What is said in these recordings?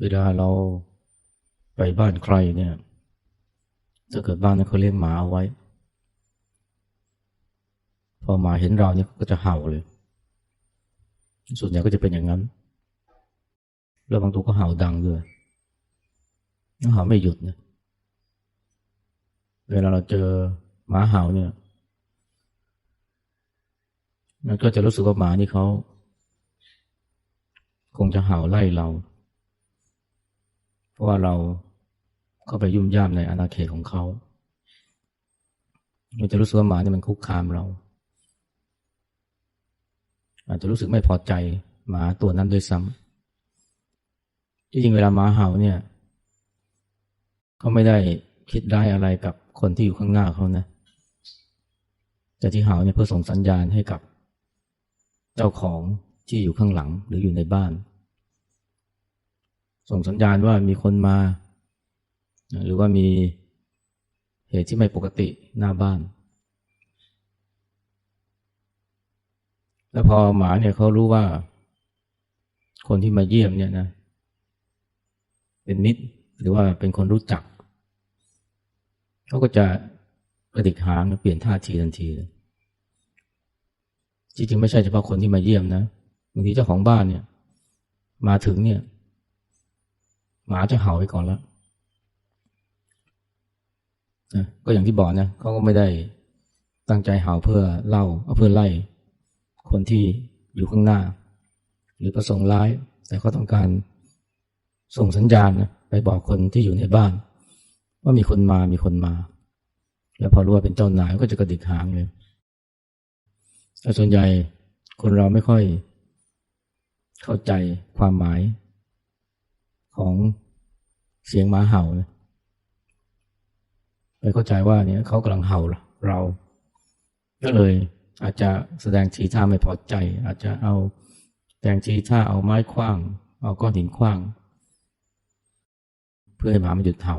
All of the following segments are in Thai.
เวลาเราไปบ้านใครเนี่ย ถ้าเกิดบ้านนั้นเขาเลี้ยงหมาเอาไว้ พอหมาเห็นเราเนี่ยก็จะเห่าเลย ส่วนใหญ่ก็จะเป็นอย่างนั้น แล้วบางตัวก็เห่าดังด้วยแล้วเห่าไม่หยุดเนี่ยเวลาเราเจอหมาเห่าเนี่ย มันก็จะรู้สึกว่าหมานี่เขา คงจะเห่าไล่เรา เพราะว่าเราเข้าไปยุ่มย่ามในอาณาเขตของเขาเราจะรู้สึกว่าหมาเนี่ยมันคุกคามเรา อาจจะรู้สึกไม่พอใจหมาตัวนั้นด้วยซ้ำที่จริงเวลาหมาเห่าเนี่ยเขาไม่ได้คิดร้อะไรกับคนที่อยู่ข้างหน้าเขานะ แต่ที่เห่าเนี่ยเพื่อส่งสัญญาณให้กับ เจ้าของที่อยู่ข้างหลังหรืออยู่ในบ้าน ส่งสัญญาณว่ามีคนมา หรือว่ามีเหตุที่ไม่ปกติหน้าบ้าน แล้วพอหมาเนี่ยเขารู้ว่า คนที่มาเยี่ยมเนี่ยนะ เป็นมิตรหรือว่าเป็นคนรู้จัก เขาก็จะกระดิกหางเปลี่ยนท่าทีทันทีเลยจริงๆไม่ใช่เฉพาะคนที่มาเยี่ยมนะบางทีเจ้าของบ้านเนี่ย มาถึงเนี่ย หมาจะเห่าไปก่อนแล้วนะก็อย่างที่บอกนะเขาก็ไม่ได้ตั้งใจเห่าเพื่อเล่าเพื่อไล่ คนที่อยู่ข้างหน้า หรือประสงค์ร้าย แต่เขาต้องการส่งสัญญาณนะไปบอกคนที่อยู่ในบ้าน ว่ามีคนมามีคนมา แล้วพอรู้ว่าเป็นเจ้านายก็จะกระดิกหางเลยแต่ส่วนใหญ่คนเราไม่ค่อยเข้าใจความหมาย ของเสียงหมาเห่านะไปเข้าใจว่าเนี่ยเขากำลังเห่าเราก็เลยอาจจะแสดงทีท่าไม่พอใจ อาจจะเอาแสดงทีท่าเอาไม้คว้าง เอาก้อนหินคว้าง เพื่อให้หมามันหยุดเห่า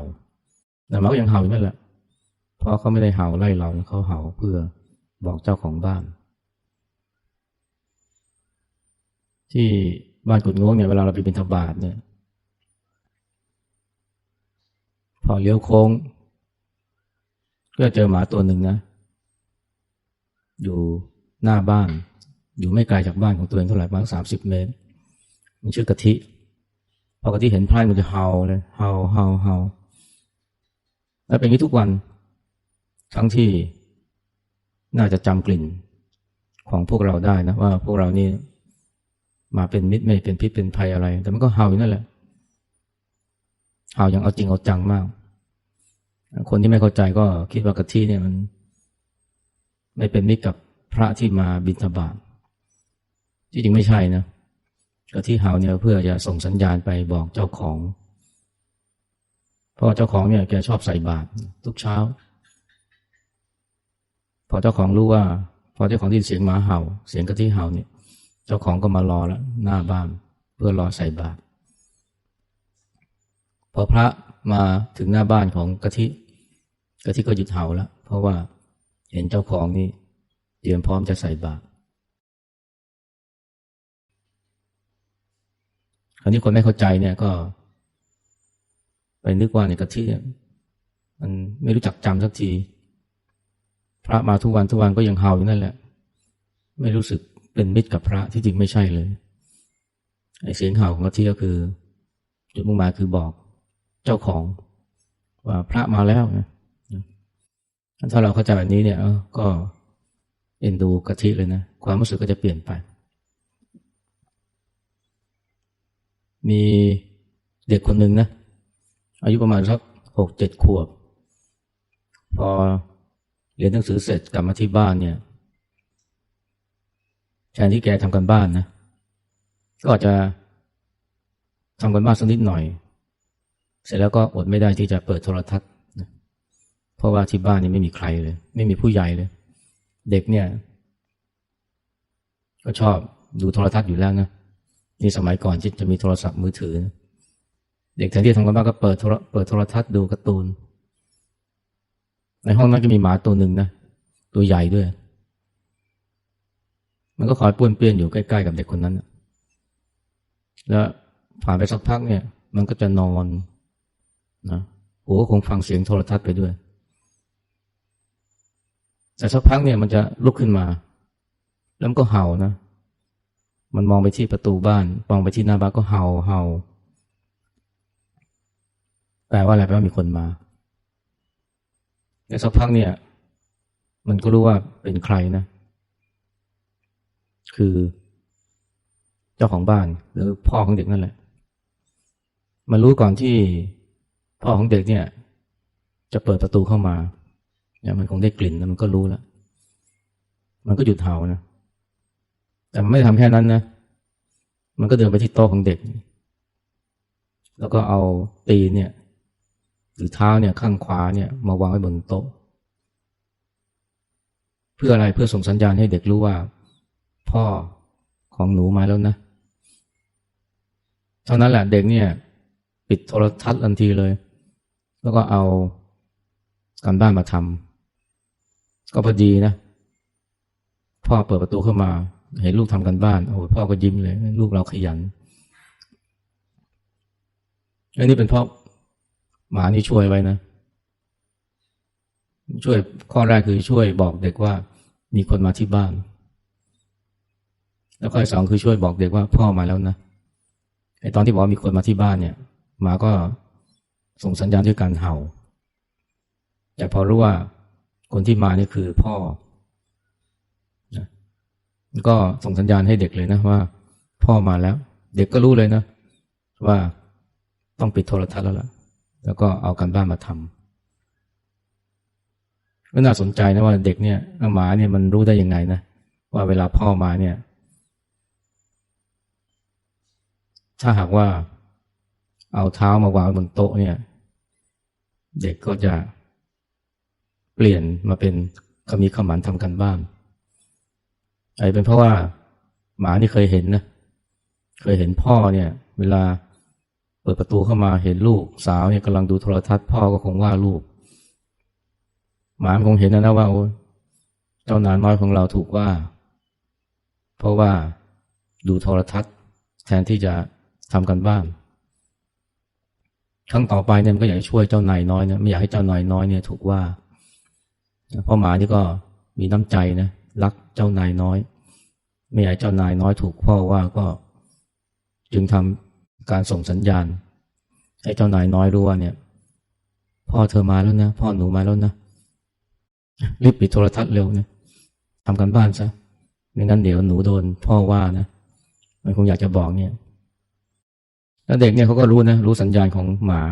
แต่หมาก็ยังเห่าอยู่นั่นแหละเพราะเขาไม่ได้เห่าไล่เราเขาเห่าเพื่อบอกเจ้าของบ้าน ที่บ้านกุดงวงเนี่ยเวลาเราไปบิณฑบาตเนี่ย พอเลี้ยวโค้ง ก็เจอหมาตัวหนึ่งนะ อยู่หน้าบ้าน อยู่ไม่ไกลจากบ้านของตัวเองเท่าไหร่ประมาณสามสิบเมตร มันชื่อกะทิพอกะทิเห็นไพร่มันจะเห่าเลยเห่าเห่าเห่าแล้วเป็นอย่างนี้ทุกวัน ทั้งที่น่าจะจำกลิ่นของพวกเราได้นะว่าพวกเรานี่มาเป็นมิตรไม่เป็นพิษเป็นภัยอะไร แต่มันก็เห่าอยู่นั่นแหละ เห่าอย่างเอาจริงเอาจังมาก คนที่ไม่เข้าใจก็คิดว่ากะทิเนี่ยมัน ไม่เป็นมิตรกับพระที่มาบิณฑบาตที่จริงไม่ใช่นะกะทิเห่าเนี่ยเพื่อจะส่งสัญญาณไปบอกเจ้าของ เพราะเจ้าของเนี่ยแกชอบใส่บาตรทุกเช้า พอเจ้าของรู้ว่า พอเจ้าของได้ยินเสียงหมาเห่า เสียงกะทิเห่าเนี่ย เจ้าของก็มารอแล้วหน้าบ้านเพื่อรอใส่บาตร พอพระมาถึงหน้าบ้านของกะทิกะทิก็หยุดเห่าแล้ว เพราะว่าเห็นเจ้าของนี่เตรียมพร้อมจะใส่บาตรคราวนี้คนไม่เข้าใจเนี่ยก็ ไปนึกว่าในกะทิมันไม่รู้จักจำสักที พระมาทุกวันทุกวันก็ยังเห่าอยู่นั่นแหละ ไม่รู้สึกเป็นมิตรกับพระที่จริงไม่ใช่เลยไอ้เสียงเห่าของกะทิก็คือ จุดมุ่งหมายคือบอก เจ้าของว่าพระมาแล้วนะถ้าเราเข้าใจแบบนี้เนี่ยก็เอ็นดูกะทิเลยนะ ความรู้สึกก็จะเปลี่ยนไป มีเด็กคนหนึ่งนะ อายุประมาณสักหกเจ็ดขวบ พอเรียนหนังสือเสร็จกลับมาที่บ้านเนี่ยแทนที่แกทำกันบ้านนะ ก็อาจจะทำกันบ้านสักนิดหน่อย เสร็จแล้วก็อดไม่ได้ที่จะเปิดโทรทัศน์นะเพราะว่าที่บ้านนี่ไม่มีใครเลย ไม่มีผู้ใหญ่เลย เด็กเนี่ย ก็ชอบดูโทรทัศน์อยู่แล้วนะนี่สมัยก่อนที่จะมีโทรศัพท์มือถือนะเด็กแทนที่ทำกันบ้านก็เปิดโทรเปิดโทรทัศน์ดูการ์ตูน ในห้องนั้นก็มีหมาตัวหนึ่งนะตัวใหญ่ด้วย มันก็คอยป้วนเปี้ยนอยู่ใกล้ๆกับเด็กคนนั้นแล้วผ่านไปสักพักเนี่ย มันก็จะนอน นะหูก็คงฟังเสียงโทรทัศน์ไปด้วย แต่สักพักเนี่ยมันจะลุกขึ้นมา แล้วมันก็เห่านะ มันมองไปที่ประตูบ้าน มองไปที่หน้าบ้านก็เห่าเห่าแปลว่าอะไรแปลว่ามีคนมาแต่สักพักเนี่ย มันก็รู้ว่าเป็นใครนะ คือเจ้าของบ้านหรือพ่อของเด็กนั่นแหละ มันรู้ก่อนที่ พ่อของเด็กเนี่ย จะเปิดประตูเข้ามาเนี่ยมันคงได้กลิ่นแล้วมันก็รู้แล้ว มันก็หยุดเห่านะ แต่มันไม่ทำแค่นั้นนะ มันก็เดินไปที่โต๊ะของเด็ก แล้วก็เอาตีเนี่ย หรือเท้าเนี่ยข้างขวาเนี่ย มาวางไว้บนโต๊ะ เพื่ออะไรเพื่อส่งสัญญาณให้เด็กรู้ว่า พ่อของหนูมาแล้วนะเท่านั้นแหละเด็กเนี่ย ปิดโทรทัศน์ทันทีเลย แล้วก็เอาการบ้านมาทำก็พอดีนะ พ่อเปิดประตูเข้ามา เห็นลูกทำกันบ้าน โอ้พ่อก็ยิ้มเลย ลูกเราขยันอันนี้เป็นเพราะหมานี่ช่วยไว้นะ ช่วยข้อแรกคือช่วยบอกเด็กว่ามีคนมาที่บ้าน แล้วข้อสองคือช่วยบอกเด็กว่าพ่อมาแล้วนะไอตอนที่บอกมีคนมาที่บ้านเนี่ยหมาก็ ส่งสัญญาณด้วยการเห่า แต่พอรู้ว่าคนที่มานี่คือพ่อนะก็ส่งสัญญาณให้เด็กเลยนะว่า พ่อมาแล้ว เด็กก็รู้เลยนะ ว่าต้องปิดโทรทัศน์แล้วล่ะแล้วก็เอากันบ้านมาทำก็น่าสนใจนะว่าเด็กเนี่ยหมาเนี่ยมันรู้ได้ยังไงนะว่าเวลาพ่อมาเนี่ย ถ้าหากว่า เอาเท้ามาวางบนโต๊ะเนี่ย เด็กก็จะเปลี่ยนมาเป็นขมีขมันทำกันบ้านไอ้เป็นเพราะว่าหมาที่เคยเห็นนะ เคยเห็นพ่อเนี่ย เวลาเปิดประตูเข้ามาเห็นลูกสาวเนี่ยกำลังดูโทรทัศน์พ่อก็คงว่าลูก หมาคงเห็นนะนะว่าเจ้านายน้อยของเราถูกว่า เพราะว่าดูโทรทัศน์แทนที่จะทำกันบ้าน ครั้งต่อไปเนี่ยมันก็อยากช่วยเจ้านายน้อยนะไม่อยากให้เจ้านายน้อยเนี่ยถูกว่าเพราะหมานี่ก็มีน้ำใจนะรักเจ้านายน้อย ไม่อยากเจ้านายน้อยถูกพ่อว่าก็จึงทำการส่งสัญญาณ ให้เจ้านายน้อยรู้ว่าเนี่ย พ่อเธอมาแล้วนะพ่อหนูมาแล้วนะรีบปิดโทรทัศน์เร็วนะทำกันบ้านซะไม่งั้นเดี๋ยวหนูโดนพ่อว่านะมันคงอยากจะบอกเนี่ย แล้วเด็กเนี่ยเขาก็รู้นะ รู้สัญญาณของหมา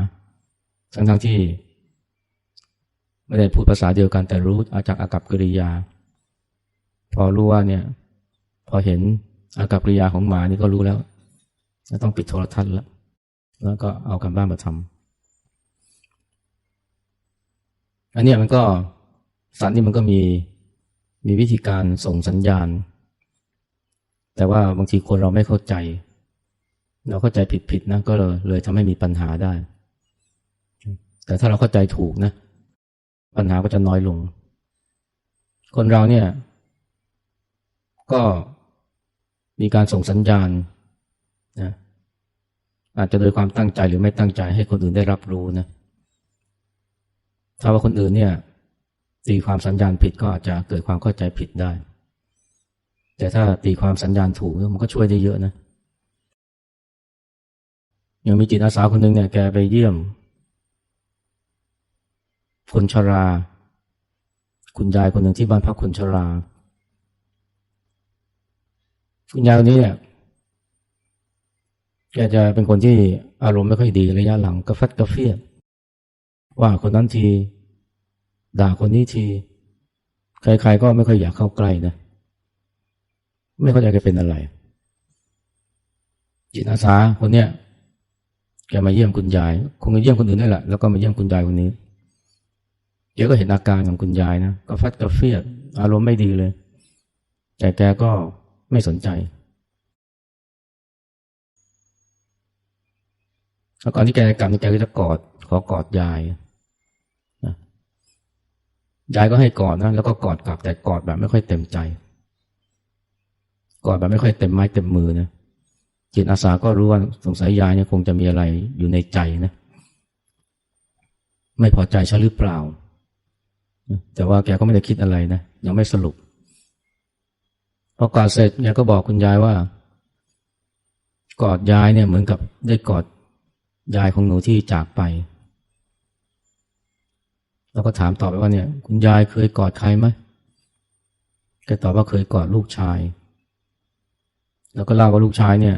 ทั้งทั้งที่ ไม่ได้พูดภาษาเดียวกันแต่รู้อาจากอากับกริยา พอรู้ว่าเนี่ย พอเห็นอากับกริยาของหมานี่ก็รู้แล้วต้องปิดโทรทัศน์แล้ว แล้วก็เอากันบ้านมาทำอันนี้มันก็สัตว์นี่มันก็มีมีวิธีการส่งสัญญาณ แต่ว่าบางทีคนเราไม่เข้าใจ เราเข้าใจผิดๆนะก็เลยเลยทำให้มีปัญหาได้ แต่ถ้าเราเข้าใจถูกนะ ปัญหาก็จะน้อยลง คนเราเนี่ย ก็มีการส่งสัญญาณนะอาจจะโดยความตั้งใจหรือไม่ตั้งใจให้คนอื่นได้รับรู้นะ ถ้าว่าคนอื่นเนี่ยตีความสัญญาณผิดก็อาจจะเกิดความเข้าใจผิดได้ แต่ถ้าตีความสัญญาณถูกมันก็ช่วยได้เยอะนะอ ย่างมีจิตอาสาคนหนึ่งเนี่ยแกไปเยี่ยม คนชรา คุณยายคนหนึ่งที่บ้านพักคนชรา คุณยายคนนี้เนี่ยแกจะเป็นคนที่อารมณ์ไม่ค่อยดีระยะหลังกระฟัดกระเฟียดว่าคนนั้นที ด่าคนนี้ที ใครๆก็ไม่ค่อยอยากเข้าใกล้นะไม่เข้าใจแกเป็นอะไร จิตอาสาคนเนี้ย แกมาเยี่ยมคุณยาย คงจะเยี่ยมคนอื่นได้แหละแล้วก็มาเยี่ยมคุณยายคนนี้แกก็เห็นอาการของคุณยายนะก็ฟัดกระเฟียดอารมณ์ไม่ดีเลย แต่แกก็ไม่สนใจแล้วก่อนที่แกจะกลับแกก็จะกอด ขอกอดยายยายก็ให้กอดนะแล้วก็กอดกลับแต่กอดแบบไม่ค่อยเต็มใจ กอดแบบไม่ค่อยเต็มไม้เต็มมือนะ จิตอาสาก็รู้ว่าสงสัยยายเนี่ยคงจะมีอะไรอยู่ในใจนะ ไม่พอใจฉันหรือเปล่า แต่ว่าแกก็ไม่ได้คิดอะไรนะ ยังไม่สรุปพอกอดเสร็จแกก็บอกคุณยายว่า กอดยายเนี่ยเหมือนกับได้กอดยายของหนูที่จากไป แล้วก็ถามตอบไปว่าเนี่ย คุณยายเคยกอดใครไหมแกตอบว่าเคยกอดลูกชาย แล้วก็เล่าว่าลูกชายเนี่ย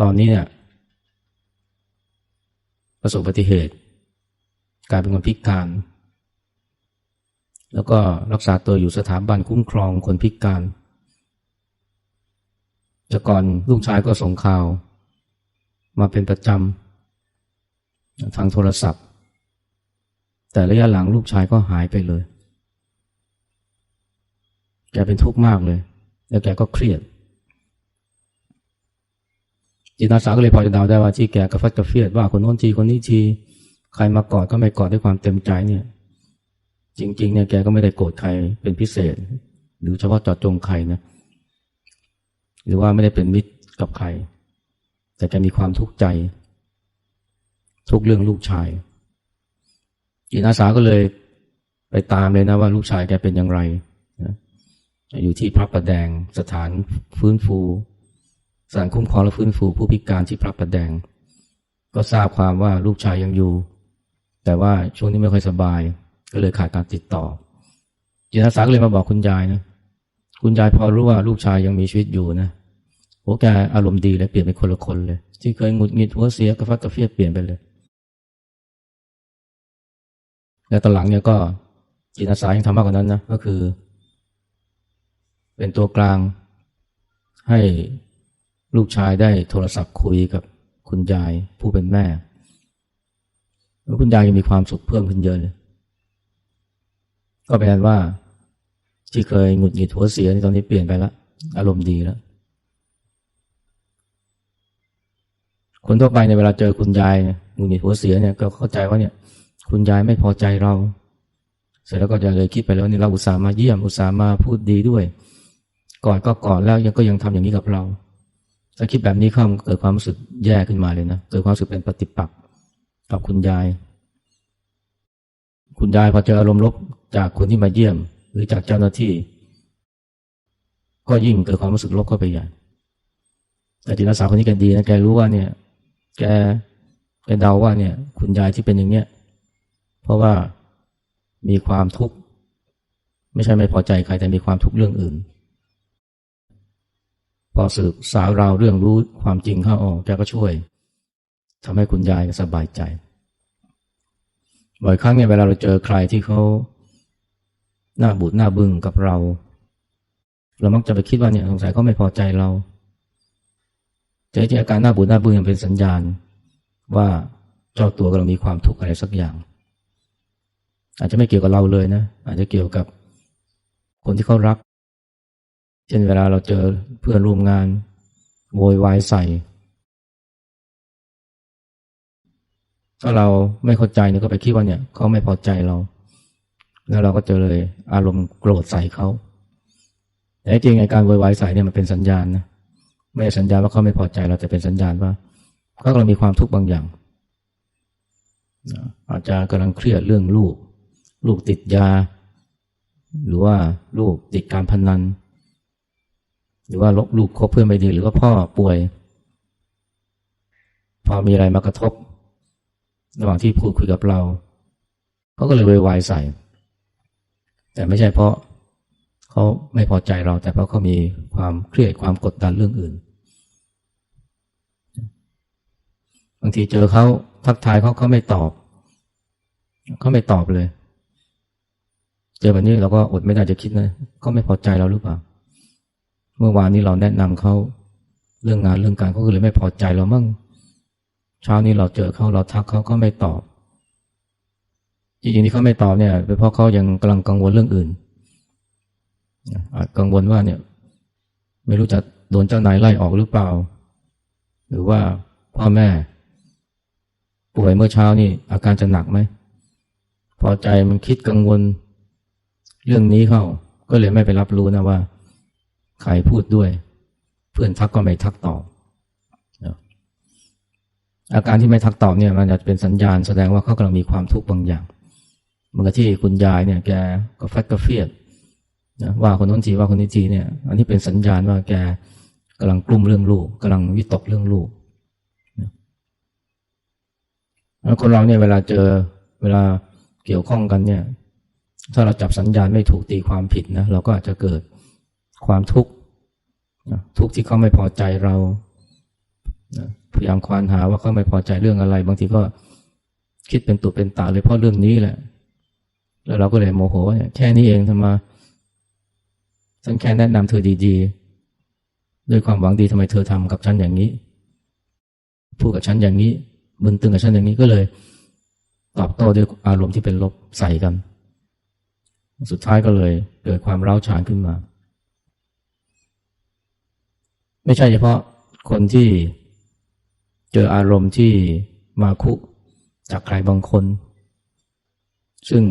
ตอนนี้เนี่ยประสบอุบัติเหตุกลายเป็นคนพิการ แล้วก็รักษาตัวอยู่สถาบันคุ้มครองคนพิการแต่ก่อนลูกชายก็ส่งข่าว มาเป็นประจำทางโทรศัพท์ แต่ระยะหลังลูกชายก็หายไปเลย แกเป็นทุกข์มากเลย แล้วแกก็เครียด จิตอาสาก็เลยพอจะเดาได้ว่าที่แกกระฟัดกระเฟียดว่าคนโน้นทีคนนี้ทีใครมากอดก็ไม่กอดด้วยความเต็มใจเนี่ย จริง ๆ เนี่ยแกก็ไม่ได้โกรธใครเป็นพิเศษ หรือเฉพาะจาะจงใครนะ หรือว่าไม่ได้เป็นมิตรกับใคร แต่แกมีความทุกข์ใจ ทุกเรื่องลูกชายจิตอาสาก็เลยไปตามเลยนะว่าลูกชายแกเป็นอย่างไรนะอยู่ที่พระประแดงสถานฟื้นฟู สถานคุ้มครองและฟื้นฟูผู้พิการที่พระประแดง ก็ทราบความว่าลูกชายยังอยู่ แต่ว่าช่วงนี้ไม่ค่อยสบาย ก็เลยขาดการติดต่อจิตอาสาก็เลยมาบอกคุณยายนะคุณยายพอรู้ว่าลูกชายยังมีชีวิตอยู่นะโอ้แกอารมณ์ดีเลยเปลี่ยนเป็นคนละคนเลย ที่เคยหงุดหงิดหัวเสียกระฟัดกระเฟียดเปลี่ยนไปเลยแล้วตอนหลังเนี่ยก็จิตอาสายังทำมากกว่านั้นนะก็คือ เป็นตัวกลางให้ ลูกชายได้โทรศัพท์คุยกับคุณยายผู้เป็นแม่แล้วคุณยายยังมีความสุขเพิ่มขึ้นเยอะเลย ก็เป็นว่า ที่เคยหงุดหงิดหัวเสียตอนนี้เปลี่ยนไปแล้วอารมณ์ดีแล้ว คนทั่วไปในเวลาเจอคุณยายหงุดหงิดหัวเสียเนี่ยก็เข้าใจว่าเนี่ย คุณยายไม่พอใจเรา เสร็จแล้วก็จะเลยคิดไปแล้วนี่เราอุตส่าห์มาเยี่ยมอุตส่าห์มาพูดดีด้วยก่อนก็ก่อนแล้วยังก็ยังทำอย่างนี้กับเรา ถ้าคิดแบบนี้เข้าเกิดความรู้สึกแย่ขึ้นมาเลยนะ เกิดความรู้สึกเป็นปฏิปักษ์กับคุณยาย คุณยายพอเจออารมณ์ลบจากคนที่มาเยี่ยม หรือจากเจ้าหน้าที่ ก็ยิ่งเกิดความรู้สึกลบเข้าไปใหญ่แต่จิตอาสาคนนี้แกดีนะแกรู้ว่าเนี่ย แกแกเดาว่าเนี่ย คุณยายที่เป็นอย่างเนี้ยเพราะว่ามีความทุกข์ไม่ใช่ไม่พอใจใครแต่มีความทุกข์เรื่องอื่น พอสืบสาวราวเรื่องรู้ความจริงเข้าออกแกก็ช่วยทำให้คุณยายสบายใจบ่อยครั้งเนี่ยเวลาเราเจอใครที่เขาหน้าบูดหน้าบึ้งกับเรา เรามักจะไปคิดว่าเนี่ยสงสัยเขาไม่พอใจเราแต่ที่อาการหน้าบูดหน้าบึ้งเป็นสัญญาณ ว่าเจ้าตัวกำลังมีความทุกข์อะไรสักอย่าง อาจจะไม่เกี่ยวกับเราเลยนะ อาจจะเกี่ยวกับคนที่เขารัก เช่นเวลาเราเจอเพื่อนร่วมงานโวยวายใส่ ถ้าเราไม่เข้าใจเนี่ยก็ไปคิดว่าเนี่ยเขาไม่พอใจเรา แล้วเราก็จอเลยอารมณ์โกรธใส่เขาแต่จริงไอการโวยวายใส่เนี่ยมันเป็นสัญญาณนะไม่ใช่สัญญาณว่าเขาไม่พอใจเราแต่เป็นสัญญาณว่าเขากำลังมีความทุกข์บางอย่างอาจจะกำลังเครียดเรื่องลูก ลูกติดยา หรือว่าลูกติดการพนัน หรือว่าลูกคบเพื่อนไม่ดี หรือว่าพ่อป่วย พอมีอะไรมากระทบ ระหว่างที่พูดคุยกับเราเขาก็เลยวายใส่ แต่ไม่ใช่เพราะเขาไม่พอใจเรา แต่เพราะเขามีความเครียดความกดดันเรื่องอื่นบางทีเจอเขาทักทายเขาเขาไม่ตอบเขาไม่ตอบเลย เจอแบบนี้เราก็อดไม่ได้จะคิดนะเขาไม่พอใจเราหรือเปล่า เมื่อวานนี้เราแนะนำเขาเรื่องงานเรื่องการเขาก็เลยไม่พอใจเรามั่งเช้านี้เราเจอเขาเราทักเขาก็ไม่ตอบ จริงๆที่เขาไม่ตอบเนี่ยเป็นเพราะเขายังกำลังกังวลเรื่องอื่นอาจกังวลว่าเนี่ย ไม่รู้จะโดนเจ้านายไล่ออกหรือเปล่า หรือว่าพ่อแม่ ป่วยเมื่อเช้านี่ อาการจะหนักไหมพอใจมันคิดกังวลเรื่องนี้เข้า ก็เลยไม่ไปรับรู้นะว่า ใครพูดด้วย เพื่อนทักก็ไม่ทักตอบอาการที่ไม่ทักตอบเนี่ยมันอาจจะเป็นสัญญาณแสดงว่าเขากำลังมีความทุกข์บางอย่างเมื่อที่คุณยายเนี่ยแกก็แฟกก็เฟียดนะว่าคนนู้นทีว่าคนนี้ทีเนี่ย อันนี้เป็นสัญญาณว่าแกกำลังกลุ้มเรื่องลูกกำลังวิตกเรื่องลูกแล้วคนเราเนี่ยเวลาเจอเวลาเกี่ยวข้องกันเนี่ย ถ้าเราจับสัญญาณไม่ถูกตีความผิดนะเราก็อาจจะเกิด ความทุกข์ทุกข์ที่เขาไม่พอใจเราพยายามควานหาว่าเขาไม่พอใจเรื่องอะไร บางทีก็คิดเป็นตุเป็นตาเลยเพราะเรื่องนี้แหละ แล้วเราก็เลยโมโหเนี่ยแค่นี้เองทำไมฉันแค่แนะนำเธอดีๆ ด้วยความหวังดีทำไมเธอทำกับฉันอย่างนี้ พูดกับฉันอย่างนี้บึนตึงกับฉันอย่างนี้ก็เลย ตอบโต้ด้วยอารมณ์ที่เป็นลบใส่กัน สุดท้ายก็เลยเกิดความร้าวฉานขึ้นมา ไม่ใช่เฉพาะคนที่เจออารมณ์ที่มาคุจากใครบางคน ซึ่ง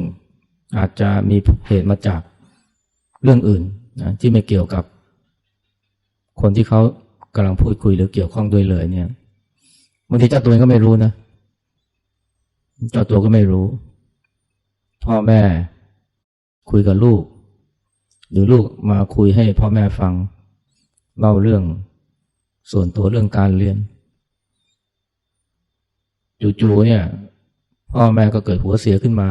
อาจจะมีเหตุมาจากเรื่องอื่นนะที่ไม่เกี่ยวกับ คนที่เขากำลังพูดคุยหรือเกี่ยวข้องด้วยเลยเนี่ยบางทีเจ้าตัวเองก็ไม่รู้นะเจ้าตัวก็ไม่รู้ พ่อแม่คุยกับลูก หรือลูกมาคุยให้พ่อแม่ฟัง เล่าเรื่องส่วนตัวเรื่องการเรียนจู่ๆเนี่ยพ่อแม่ก็เกิดหัวเสียขึ้นมา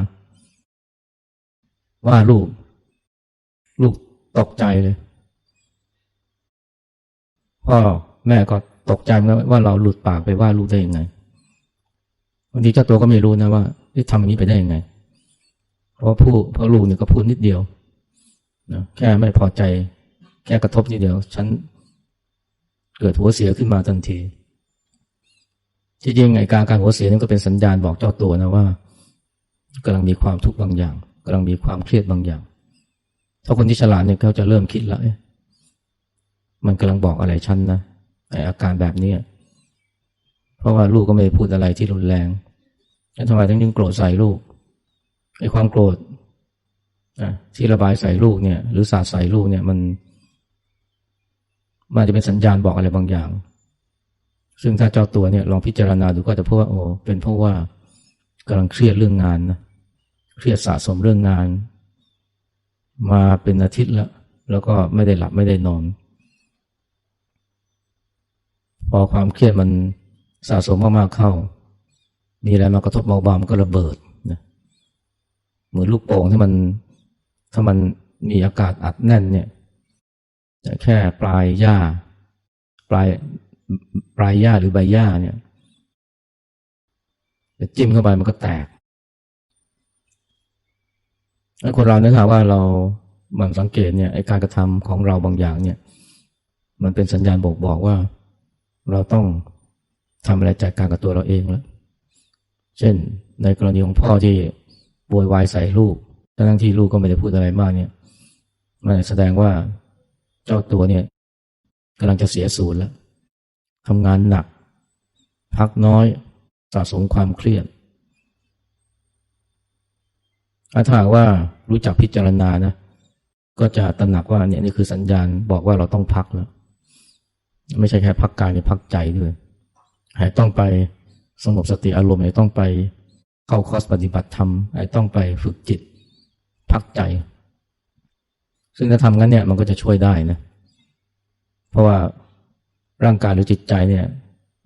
ว่าลูก ลูกตกใจเลย พ่อแม่ก็ตกใจว่าเราหลุดปากไปว่าลูกได้ยังไงบางทีเจ้าตัวก็ไม่รู้นะว่าที่ทำอย่างนี้ไปได้ยังไง เพราะผู้เพราะลูกเนี่ยก็พูดนิดเดียวนะแค่ไม่พอใจ แค่กระทบนิดเดียว ฉัน เกิดหัวเสียขึ้นมาทันทีจริงๆไงการการหัวเสียนั่นก็เป็นสัญญาณบอกเจ้าตัวนะว่ากำลังมีความทุกข์บางอย่างกำลังมีความเครียดบางอย่าง ถ้าคนที่ฉลาดเนี่ยเขาจะเริ่มคิดแล้วมันกำลังบอกอะไรฉันนะไออาการแบบนี้เพราะว่าลูกก็ไม่พูดอะไรที่รุนแรงแล้วทำไมถึงยังโกรธใส่ลูกไอความโกรธที่ระบายใส่ลูกเนี่ย หรือสาดใส่ลูกเนี่ยมัน มันจะเป็นสัญญาณบอกอะไรบางอย่าง ซึ่งถ้าเจ้าตัวเนี่ยลองพิจารณาดูก็จะพบว่าโอ้เป็นเพราะว่ากำลังเครียดเรื่องงานนะเครียดสะสมเรื่องงาน มาเป็นอาทิตย์แล้ว แล้วก็ไม่ได้หลับไม่ได้นอน พอความเครียดมันสะสมมากๆเข้า มีอะไรมากระทบเบาๆมันก็ระเบิดนะเหมือนลูกโป่งที่มันถ้ามันมีอากาศอัดแน่นเนี่ย แค่ปลายหญ้า ปลายปลายหญ้าหรือใบหญ้าเนี่ยจิ้มเข้าไปมันก็แตกแล้คนเราเนี่ยค่ะว่าเราบังสังเกตเนี่ยไอการกระทำของเราบางอย่างเนี่ย มันเป็นสัญญาณบอกบอกว่า เราต้องทำอะไรจัดการกับตัวเราเองแล้ว เช่น ในกรณีของพ่อที่บวยวายใส่ลูกทั้งที่ลูกก็ไม่ได้พูดอะไรมากเนี่ย มันแสดงว่า เจ้าตัวเนี่ยกำลังจะเสียศูนย์แล้วทำงานหนัก พักน้อยสะสมความเครียดถ้าหาว่ารู้จักพิจารณานะ ก็จะตระหนักว่าเนี่ยนี่คือสัญญาณบอกว่าเราต้องพักแล้วไม่ใช่แค่พักกายแต่พักใจด้วยหายต้องไปสงบสติอารมณ์หายต้องไปเข้าคอร์สปฏิบัติธรรมหายต้องไปฝึกจิต พักใจ ซึ่งถ้าทำงั้นเนี่ยมันก็จะช่วยได้นะ เพราะว่าร่างกายหรือจิตใจเนี่ย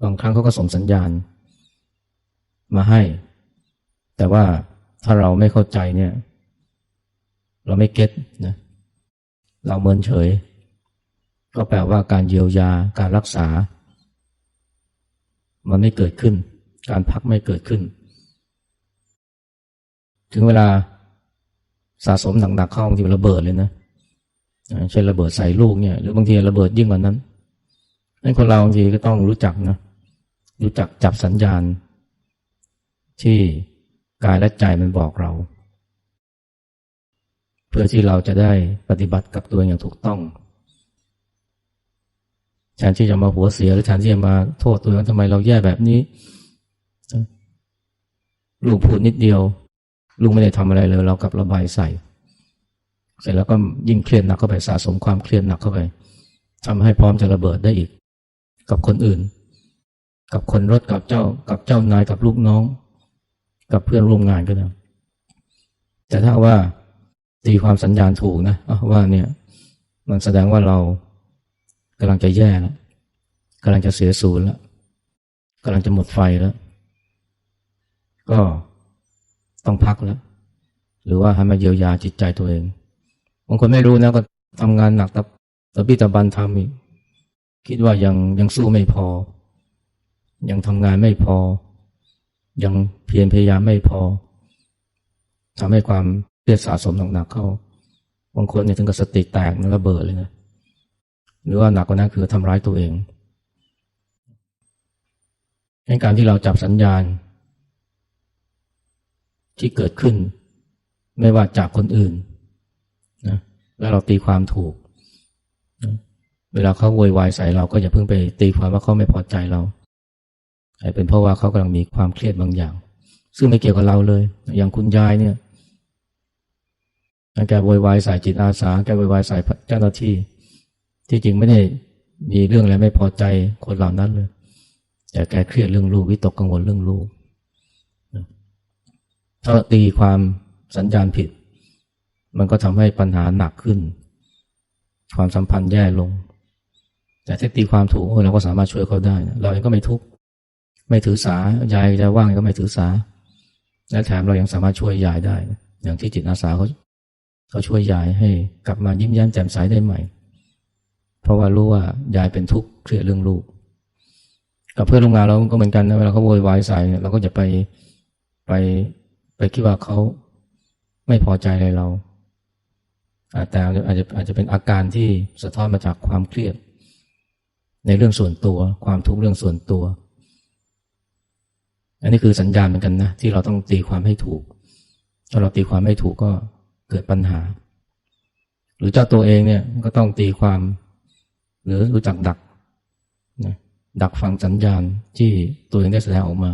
บางครั้งเขาก็ส่งสัญญาณ มาให้ แต่ว่าถ้าเราไม่เข้าใจเนี่ย เราไม่เก็ตนะ เราเมินเฉย ก็แปลว่าการเยียวยาการรักษา มันไม่เกิดขึ้น การพักไม่เกิดขึ้น ถึงเวลาสะสมหนักๆเข้าบางทีระเบิดเลยนะเช่นระเบิดใส่ลูกเนี่ยหรือบางทีระเบิดยิ่งกว่านั้นนั่นคนเราบางทีก็ต้องรู้จักนะรู้จักจับสัญญาณ ที่กายและใจมันบอกเรา เพื่อที่เราจะได้ปฏิบัติกับตัวอย่างถูกต้องแทนที่จะมาหัวเสียหรือแทนที่จะมาโทษตัวเองทำไมเราแย่แบบนี้ลูกพูดนิดเดียว ลูกไม่ได้ทำอะไรเลย เรากับระบายใส่ เสร็จแล้วก็ยิ่งเครียดหนักเข้าไปสะสมความเครียดหนักเข้าไปทำให้พร้อมจะระเบิดได้อีก กับคนอื่น กับคนรถกับเจ้า กับเจ้านายกับลูกน้อง กับเพื่อนร่วมงานก็ได้แต่ถ้าว่าตีความสัญญาณถูกนะว่าเนี่ยมันแสดงว่าเรากำลังจะแย่แล้วกำลังจะเสียศูนย์แล้วกำลังจะหมดไฟแล้ว ก็ต้องพักแล้ว หรือว่าให้มาเยียวยาจิตใจตัวเอง บางคนไม่รู้นะก็ทำงานหนักตะตะบี้ตะบันทำอีกคิดว่ายังยังสู้ไม่พอ ยังทำงานไม่พอ ยังเพียรพยายามไม่พอทำให้ความเครียดสะสมหนักๆเข้าบางคนเนี่ยถึงกับสติแตกระเบิดเลยนะหรือว่าหนักกว่านั้นคือทำร้ายตัวเองในการที่เราจับสัญญาณ ที่เกิดขึ้น ไม่ว่าจากคนอื่น แล้วเราตีความถูก เวลาเขาโวยวายใส่เราก็อย่าเพิ่งไปตีความว่าเขาไม่พอใจเราอาจเป็นเพราะว่าเขากำลังมีความเครียดบางอย่าง ซึ่งไม่เกี่ยวกับเราเลย อย่างคุณยายเนี่ยแกโวยวายใส่จิตอาสา แกโวยวายใส่เจ้าหน้าที่ ที่จริงไม่ได้มีเรื่องอะไรไม่พอใจคนเหล่านั้นเลย แต่แกเครียดเรื่องลูกวิตกกังวลเรื่องลูกถ้าตีความสัญญาณผิด มันก็ทำให้ปัญหาหนักขึ้น ความสัมพันธ์แย่ลง แต่ถ้าตีความถูกเราก็สามารถช่วยเขาได้เราเองก็ไม่ทุกข์ไม่ถือสายายจะว่างก็ไม่ถือสา และแถมเรายังสามารถช่วยยายได้ อย่างที่จิตอาสาเขาเขาช่วยยายให้กลับมายิ้มแย้มแจ่มใสได้ใหม่ เพราะว่ารู้ว่ายายเป็นทุกข์เครียดเรื่องลูก กับเพื่อนร่วมงานเราก็เหมือนกันนะเวลาเขาโวยวายใส่เราก็จะไปไปไปคิดว่าเขาไม่พอใจอะไรเรา แต่อาจจะอาจจะเป็นอาการที่สะท้อนมาจากความเครียด ในเรื่องส่วนตัว ความทุกข์เรื่องส่วนตัว อันนี้คือสัญญาณเหมือนกันนะ ที่เราต้องตีความให้ถูก ถ้าเราตีความไม่ถูกก็เกิดปัญหา หรือเจ้าตัวเองเนี่ยก็ต้องตีความ หรือรู้จักดักนะดักฟังสัญญาณที่ตัวเองได้แสดงออกมา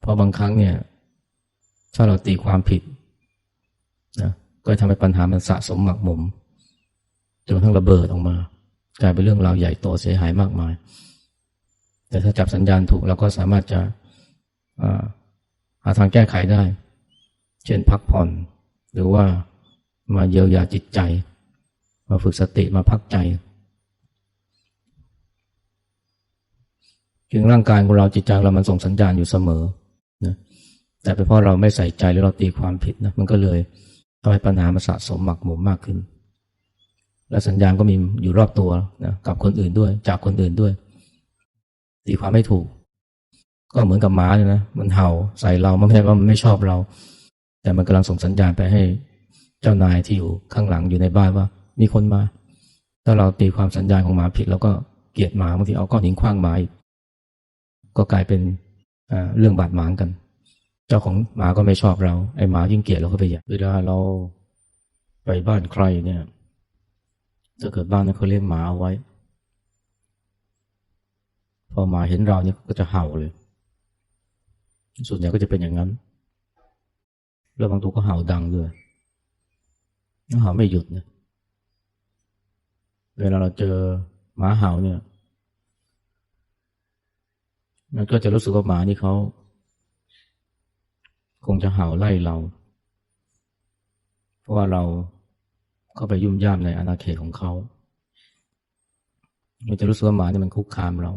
เพราะบางครั้งเนี่ย ถ้าเราตีความผิดนะ ก็ทำให้ปัญหามันสะสมหมักหมมจนกระทั่งระเบิดออกมา กลายเป็นเรื่องราวใหญ่โตเสียหายมากมาย แต่ถ้าจับสัญญาณถูกเราก็สามารถจะหาทางแก้ไขได้ เช่นพักผ่อน หรือว่ามาเยียวยาจิตใจ มาฝึกสติมาพักใจจึงร่างกายของเราจิตใจเรามันส่งสัญญาณอยู่เสมอนะแต่เป็นเพราะเราไม่ใส่ใจหรือเราตีความผิดนะมันก็เลย ทำให้ปัญหามันสะสมหมักหมมมากขึ้น และสัญญาณก็มีอยู่รอบตัวนะกับคนอื่นด้วย จากคนอื่นด้วย ตีความไม่ถูก ก็เหมือนกับหมาเลยนะมันเห่าใส่เราไม่ใช่ว่ามันไม่ชอบเรา แต่มันกำลังส่งสัญญาณไปให้เจ้านายที่อยู่ข้างหลังอยู่ในบ้านว่า มีคนมา ถ้าเราตีความสัญญาณของหมาผิดแล้วก็เกลียดหมาบางทีเอาก้อนหินคว้างหมาก็กลายเป็นเรื่องบาดหมางกัน เจ้าของหมาก็ไม่ชอบเรา ไอ้หมายิ่งเกลียดเราก็ไปใหญ่เวลาเราไปบ้านใครเนี่ยถ้าเกิดบ้านนั้นเขาเลี้ยงหมาเอาไว้ พอหมาเห็นเราเนี่ยก็จะเห่าเลย ส่วนใหญ่ก็จะเป็นอย่างนั้น แล้วบางตัวก็เห่าดังด้วยเห่าไม่หยุดเนี่ยเวลาเราเจอหมาเห่าเนี่ยมันก็จะรู้สึกว่าหมานี่เขา คงจะเห่าไล่เรา เพราะว่าเราเข้าไปยุ่มย่ามในอาณาเขตของเขา เราจะรู้สึกว่าหมาเนี่ยมันคุกคามเรา